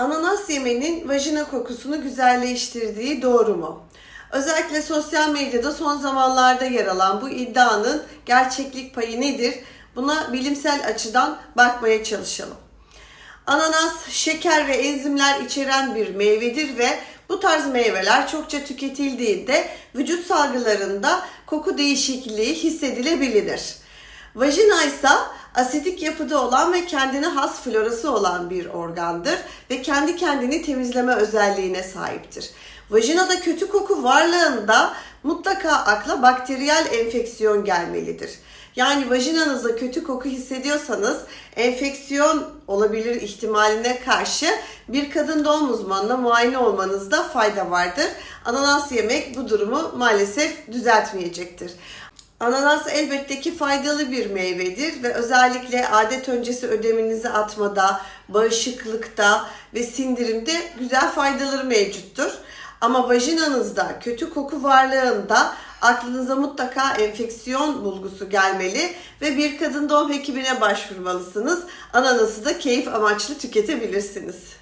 Ananas yemenin vajina kokusunu güzelleştirdiği doğru mu? Özellikle sosyal medyada son zamanlarda yer alan bu iddianın gerçeklik payı nedir? Buna bilimsel açıdan bakmaya çalışalım. Ananas şeker ve enzimler içeren bir meyvedir ve bu tarz meyveler çokça tüketildiğinde vücut salgılarında koku değişikliği hissedilebilir. Vajina ise asidik yapıda olan ve kendine has florası olan bir organdır ve kendi kendini temizleme özelliğine sahiptir. Vajinada kötü koku varlığında mutlaka akla bakteriyel enfeksiyon gelmelidir. Yani vajinanızda kötü koku hissediyorsanız enfeksiyon olabilir ihtimaline karşı bir kadın doğum uzmanına muayene olmanızda fayda vardır. Ananas yemek bu durumu maalesef düzeltmeyecektir. Ananas elbette ki faydalı bir meyvedir ve özellikle adet öncesi ödeminizi atmada, bağışıklıkta ve sindirimde güzel faydaları mevcuttur. Ama vajinanızda kötü koku varlığında aklınıza mutlaka enfeksiyon bulgusu gelmeli ve bir kadın doğum hekimine başvurmalısınız. Ananası da keyif amaçlı tüketebilirsiniz.